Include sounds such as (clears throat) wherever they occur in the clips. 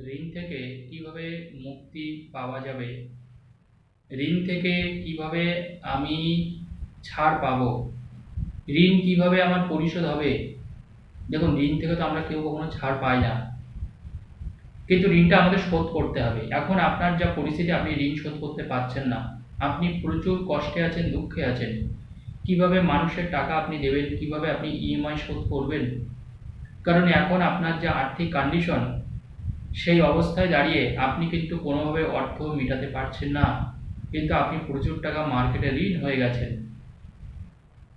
ঋণ থেকে কীভাবে মুক্তি পাওয়া যাবে? ঋণ থেকে কীভাবে আমি ছাড় পাবো? ঋণ কীভাবে আমার পরিশোধ হবে? দেখুন, ঋণ থেকে তো আমরা কেউ কখনো ছাড় পাই না। কিন্তু ঋণটা আমাদের শোধ করতে হবে। এখন আপনার যা পরিস্থিতি, আপনি ঋণ শোধ করতে পারছেন না। আপনি প্রচুর কষ্টে আছেন, দুঃখে আছেন। কীভাবে মানুষের টাকা আপনি দেবেন? কীভাবে আপনি ইএমআই শোধ করবেন? কারণ এখন আপনার যে আর্থিক কন্ডিশন সেই অবস্থায় দাঁড়িয়ে আপনি কিন্তু কোনোভাবে অর্থ মেটাতে পারছেন না? কিন্তু আপনি প্রচুর টাকা মার্কেটে ঋণ হয়ে গেছেন।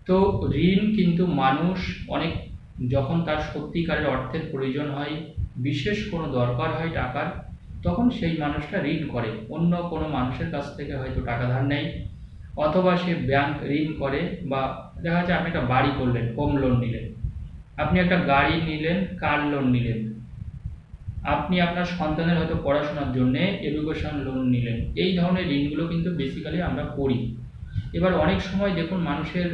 তো ঋণ কিন্তু মানুষ অনেক যখন তার সত্যিকারের অর্থের প্রয়োজন হয়, বিশেষ কোনো দরকার হয় টাকার, তখন সেই মানুষটা ঋণ করে। অন্য কোনো মানুষের কাছ থেকে হয়তো টাকা ধার নেয়, অথবা সে ব্যাংক ঋণ করে বা দেখা যাচ্ছে আপনি একটা বাড়ি করলেন, হোম লোন নিলেন। আপনি একটা গাড়ি নিলেন, কার লোন নিলেন? আপনি আপনার সন্তানের হয়তো পড়াশোনার জন্যে এডুকেশন লোন নিলেন। এই ধরনের ঋণগুলো কিন্তু বেসিক্যালি আমরা করি। এবার অনেক সময় দেখুন, মানুষের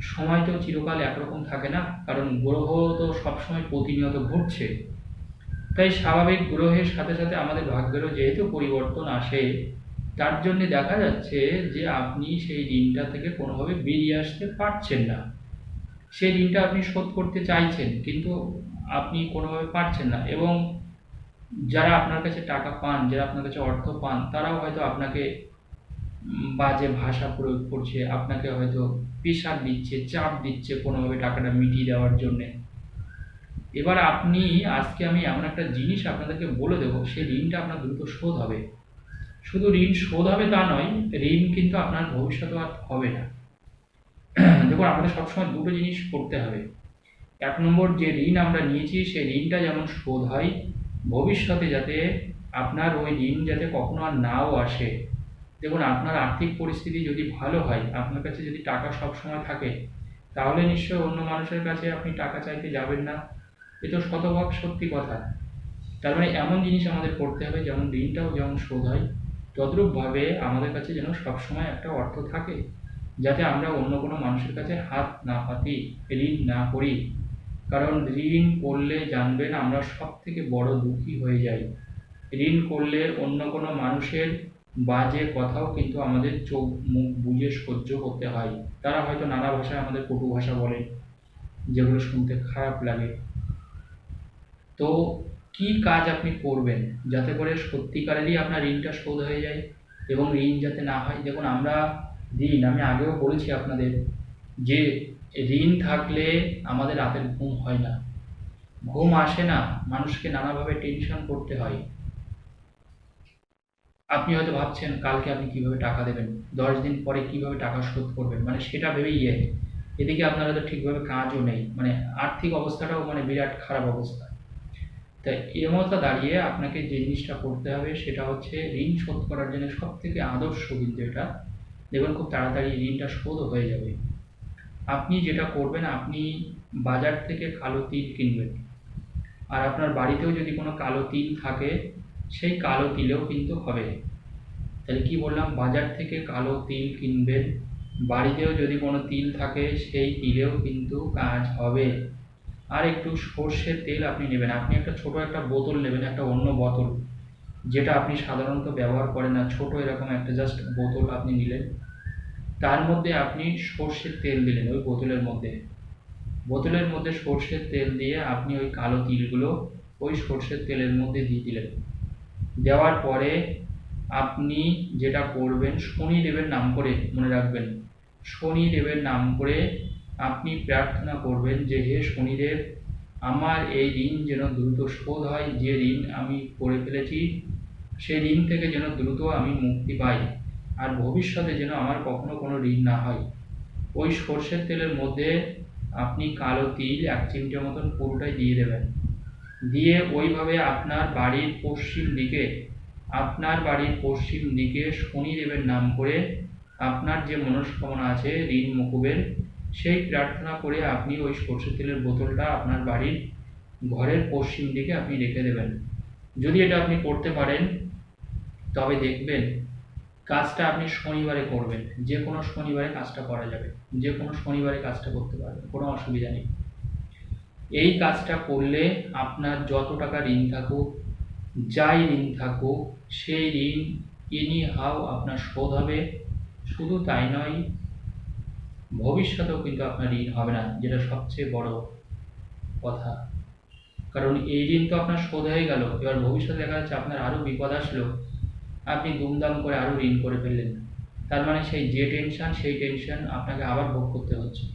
সময় তো চিরকাল একরকম থাকে না, কারণ গ্রহ তো সবসময় প্রতিনিয়ত ঘটছে তাই স্বাভাবিক গ্রহের সাথে সাথে আমাদের ভাগ্যেরও যেহেতু পরিবর্তন আসে, তার জন্যে দেখা যাচ্ছে যে আপনি সেই ঋণটা থেকে কোনোভাবে বেরিয়ে আসতে পারছেন না। সেই ঋণটা আপনি শোধ করতে চাইছেন, কিন্তু আপনি কোনোভাবে পারছেন না। এবং যারা আপনার কাছে টাকা পান, যারা আপনার কাছে অর্থ পান, তারাও হয়তো আপনাকে বাজে ভাষা প্রয়োগ করছে, আপনাকে হয়তো প্রেশার দিচ্ছে, চাপ দিচ্ছে কোনোভাবে টাকাটা মিটিয়ে দেওয়ার জন্যে। এবার আপনি, আজকে আমি এমন একটা জিনিস আপনাদেরকে বলে দেবো সেই ঋণটা আপনার দ্রুত শোধ হবে। শুধু ঋণ শোধ হবে তা নয়, ঋণ কিন্তু আপনার ভবিষ্যতে আর হবে না। (clears throat) দেখুন আপনাদের সবসময় দুটো জিনিস করতে হবে। এক নম্বর যে ঋণ আমরা নিয়েছি, সেই ঋণটা যেমন শোধ হয় ভবিষ্যতে যাতে আপনার ওই ঋণ যাতে কখনো আর নাও আসে। দেখুন, আপনার আর্থিক পরিস্থিতি যদি ভালো হয়, আপনার কাছে যদি টাকা সবসময় থাকে, তাহলে নিশ্চয়ই অন্য মানুষের কাছে আপনি টাকা চাইতে যাবেন না। এ তো শতভাগ সত্যি কথা। তার মানে এমন জিনিস আমাদের করতে হবে, যেমন ঋণটাও যেমন শোধ হয় তদ্রূপভাবে আমাদের কাছে যেন সবসময় একটা অর্থ থাকে, যাতে আমরা অন্য কোনো মানুষের কাছে হাত না পাতি ঋণ না করি। কারণ ঋণ করলে জানবেন আমরা সব থেকে বড় দুঃখী হয়ে যাই। ঋণ করলে অন্য কোনো মানুষের বাজে কথাও কিন্তু আমাদের চোখ মুখ বুঝে সহ্য করতে হয়। তারা হয়তো নানা ভাষায় আমাদের কটু ভাষা বলে, যেগুলো শুনতে খারাপ লাগে। তো কি কাজ আপনি করবেন যাতে করে সত্যিকারেরই আপনার ঋণটা শোধ হয়ে যায় এবং ঋণ যাতে না হয়? দেখুন, আমরা ঋণ আমি আগেও বলেছি আপনাদের যে ঋণ থাকলে আমাদের রাতের ঘুম হয় না। ঘুম আসে না, মানুষকে নানাভাবে টেনশন করতে হয়। আপনি হয়তো ভাবছেন, কালকে আপনি কীভাবে টাকা দেবেন? দশ দিন পরে কীভাবে টাকা শোধ করবেন? মানে সেটা ভেবেই ইয়ে এদিকে আপনারা তো ঠিকভাবে কাজও নেই। মানে আর্থিক অবস্থাটাও মানে বিরাট খারাপ অবস্থা। তাই এর মতো দাঁড়িয়ে আপনাকে যে জিনিসটা করতে হবে, সেটা হচ্ছে ঋণ শোধ করার জন্য সব থেকে আদর্শ কিন্তু এটা। দেখবেন খুব তাড়াতাড়ি ঋণটা শোধ হয়ে যাবে। আপনি যেটা করবেন, আপনি বাজার থেকে কালো তিল কিনবেন। আর আপনার বাড়িতেও যদি কোনো কালো তিল থাকে, সেই কালো তিলেও কিন্তু হবে। তাহলে কি বললাম? বাজার থেকে কালো তিল কিনবেন, বাড়িতেও যদি কোনো তিল থাকে, সেই তিলেও কিন্তু কাজ হবে। আর একটু সর্ষের তেল আপনি নেবেন। আপনি একটা ছোট একটা বোতল নেবেন, একটা অন্য বোতল, যেটা আপনি সাধারণত ব্যবহার করেন না। ছোট এরকম একটা জাস্ট বোতল আপনি নিলেন। তার মধ্যে আপনি সর্ষের তেল দিলেন, ওই বোতলের মধ্যে। বোতলের মধ্যে সর্ষের তেল দিয়ে আপনি ওই কালো তিলগুলো ওই সর্ষের তেলের মধ্যে দিয়ে দিলেন। দেওয়ার পরে আপনি যেটা করবেন শনিদেবের নাম করে মনে রাখবেন। শনিদেবের নাম করে আপনি প্রার্থনা করবেন যে, হে শনিদেব, আমার এই ঋণ যেন দ্রুত শোধ হয়। যে ঋণ আমি করে ফেলেছি, সেই ঋণ থেকে যেন দ্রুত আমি মুক্তি পাই। আর ভবিষ্যতে যেন আমার কখনো কোনো ঋণ না হয়। ওই সর্ষের তেলের মধ্যে আপনি কালো তিল এক চিমটে মতন পুরোটাই দিয়ে দেবেন। দিয়ে ওইভাবে আপনার বাড়ির পশ্চিম দিকে, আপনার বাড়ির পশ্চিম দিকে শনিদেবের নাম করে আপনার যে মনস্কামনা আছে ঋণ মকুবের, সেই প্রার্থনা করে আপনি ওই সর্ষের তেলের বোতলটা আপনার বাড়ির ঘরের পশ্চিম দিকে আপনি রেখে দেবেন। যদি এটা আপনি করতে পারেন, তবে দেখবেন কাজটা আপনি শনিবারে করবেন। যে কোনো শনিবারে কাজটা করা যাবে। যে কোনো শনিবারে কাজটা করতে পারবেন, কোনো অসুবিধা নেই। এই কাজটা করলে আপনার যত টাকা ঋণ থাকুক, যাই ঋণ থাকুক, সেই ঋণ এনি হাও আপনার শোধ হবে। শুধু তাই নয়, ভবিষ্যতেও কিন্তু আপনার ঋণ হবে না, যেটা সবচেয়ে বড় কথা। কারণ এই ঋণ তো আপনার শোধ হয়ে গেল। এবার ভবিষ্যতে দেখা যাচ্ছে আপনার আরও বিপদ আসলো। আপনি দুমদাম করে আরও ঋণ করে ফেললেন। তার মানে সেই যে টেনশন, সেই টেনশন আপনাকে আবার ভোগ করতে হচ্ছে।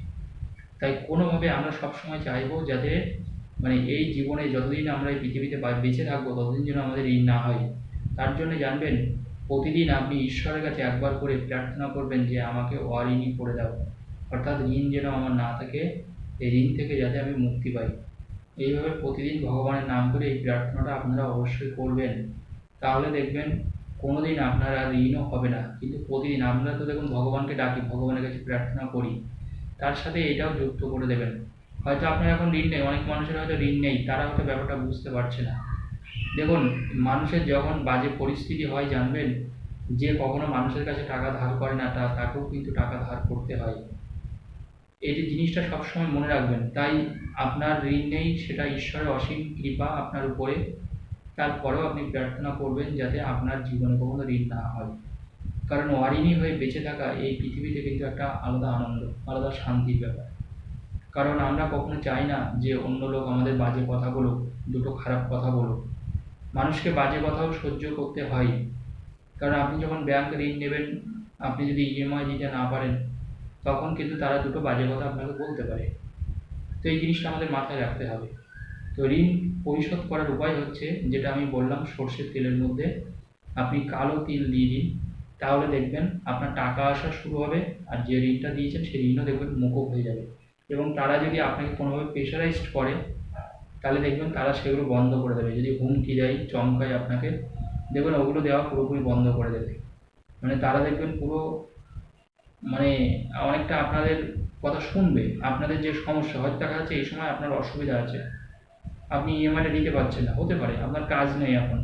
তাই কোনোভাবে আমরা সবসময় চাইব যাতে মানে এই জীবনে যতদিন আমরা এই পৃথিবীতে বেঁচে থাকব, ততদিন যেন আমাদের ঋণ না হয়। তার জন্য জানবেন, প্রতিদিন আপনি ঈশ্বরের কাছে একবার করে প্রার্থনা করবেন যে আমাকে অঋণী করে দাও। অর্থাৎ ঋণ যেন আমার না থাকে, এই ঋণ থেকে যাতে আমি মুক্তি পাই। এইভাবে প্রতিদিন ভগবানের নাম করে এই প্রার্থনাটা আপনারা অবশ্যই করবেন। তাহলে দেখবেন কোনোদিন আপনার ঋণও হবে না। কিন্তু প্রতিদিন আমরা তো দেখুন ভগবানকে ডাকি, ভগবানের কাছে প্রার্থনা করি। তার সাথে এটাও যুক্ত করে দেবেন। হয়তো আপনার এখন ঋণ নেই, অনেক মানুষের হয়তো ঋণ নেই, তারা হয়তো ব্যাপারটা বুঝতে পারছে না। দেখুন, মানুষের যখন বাজে পরিস্থিতি হয়, জানবেন যে কখনো মানুষের কাছে টাকা ধার করে না, তা তাকেও কিন্তু টাকা ধার করতে হয়। যে জিনিসটা সবসময় মনে রাখবেন, তাই আপনার ঋণ নেই, সেটা ঈশ্বরের অসীম কৃপা আপনার উপরে তারপরেও আপনি প্রার্থনা করবেন যাতে আপনার জীবনে কখনো ঋণ না হয়। কারণ অঋণী হয়ে বেঁচে থাকা এই পৃথিবীতে কিন্তু একটা আলাদা আনন্দ, আলাদা শান্তির ব্যাপার। কারণ আমরা কখনো চাই না যে অন্য লোক আমাদের বাজে কথা বলুক, দুটো খারাপ কথা বলুক। মানুষকে বাজে কথাও সহ্য করতে হয়। কারণ আপনি যখন ব্যাংকে ঋণ নেবেন, আপনি যদি ইএমআই দিতে না পারেন, তখন কিন্তু তারা দুটো বাজে কথা আপনাকে বলতে পারে। তো এই জিনিসটা আমাদের মাথায় রাখতে হবে। তো ঋণ পরিশোধ করার উপায় হচ্ছে যেটা আমি বললাম, সর্ষের তেলের মধ্যে। আপনি কালো তিল দিয়ে দিন, তাহলে দেখবেন আপনার টাকা আসা শুরু হবে আর যে ঋণটা দিয়েছেন সেই ঋণও দেখবেন মুকুব হয়ে যাবে। এবং তারা যদি আপনাকে কোনোভাবে প্রেশারাইজড করে, তাহলে দেখবেন তারা সেগুলো বন্ধ করে দেবে। যদি হুমকি দেয়, চমকায় আপনাকে, দেখবেন ওগুলো দেওয়া পুরোপুরি বন্ধ করে দেবে। মানে তারা দেখবেন পুরো মানে অনেকটা আপনাদের কথা শুনবে। আপনাদের যে সমস্যা, হয়তো দেখা যাচ্ছে এই সময় আপনার অসুবিধা আছে। আপনি ইএমআইটা দিতে পারছেন না, হতে পারে, আপনার কাজ নেই এখন।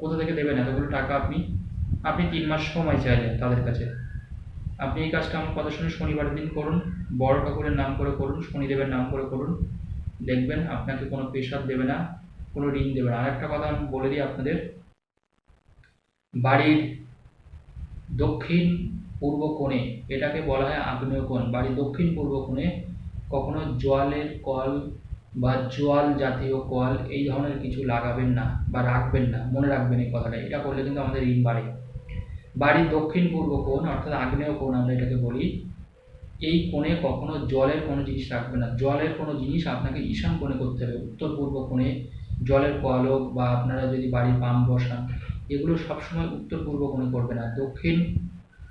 কোথা থেকে দেবেন এতগুলো টাকা আপনি? আপনি তিন মাস সময় চাইলেন তাদের কাছে। আপনি এই কাজটা আমার কথা শুনে শনিবার দিন করুন, বড় ঠাকুরের নাম করে করুন, শনিদেবের নাম করে করুন। দেখবেন আপনাকে কোনো প্রেশার দেবে না, কোনো ঋণ দেবে না। আর একটা কথা আমি বলে দিই আপনাদের, বাড়ির দক্ষিণ পূর্ব কোণে, এটাকে বলা হয় আগ্নেয় কোণ, বাড়ির দক্ষিণ পূর্ব কোণে কখনো জলের কল বা জল জাতীয় কল, এই ধরনের কিছু লাগাবেন না বা রাখবেন না, মনে রাখবেন এই কথাটা। এটা করলে কিন্তু আমাদের ঋণ বাড়ে। বাড়ির দক্ষিণ পূর্ব কোণ, অর্থাৎ আগ্নেয় কোণ আমরা এটাকে বলি, এই কোণে কখনো জলের কোনো জিনিস রাখবে না। জলের কোনো জিনিস আপনাকে ঈশান কোণে করতে হবে। উত্তর পূর্ব কোণে জলের কল হোক বা আপনারা যদি বাড়ির পাম্প বসান, এগুলো সবসময় উত্তর পূর্ব কোণে করবে না দক্ষিণ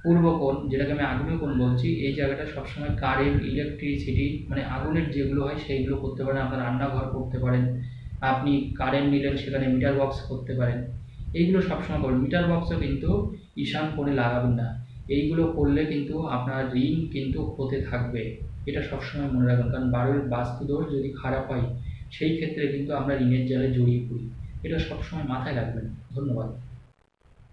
পূর্ব কোণ যেটাকে আমি আগুনের কোণ বলছি, এই জায়গাটা সবসময় কারেন্ট ইলেকট্রিসিটি মানে আগুনের যেগুলো হয় সেইগুলো করতে পারেন, আপনার রান্নাঘর করতে পারেন, আপনি কারেন্ট নিলেন, সেখানে মিটার বক্স করতে পারেন। এইগুলো সবসময় করবেন মিটার বক্সও কিন্তু ঈশান কোণে লাগাবেন না। এইগুলো করলে কিন্তু আপনার ঋণ কিন্তু হতে থাকবে। এটা সবসময় মনে রাখবেন। কারণ বাড়ির বাস্তুদোষ যদি খারাপ হয়, সেই ক্ষেত্রে কিন্তু আমরা ঋণের জালে জড়িয়ে পড়ি। এটা সবসময় মাথায় রাখবেন। ধন্যবাদ।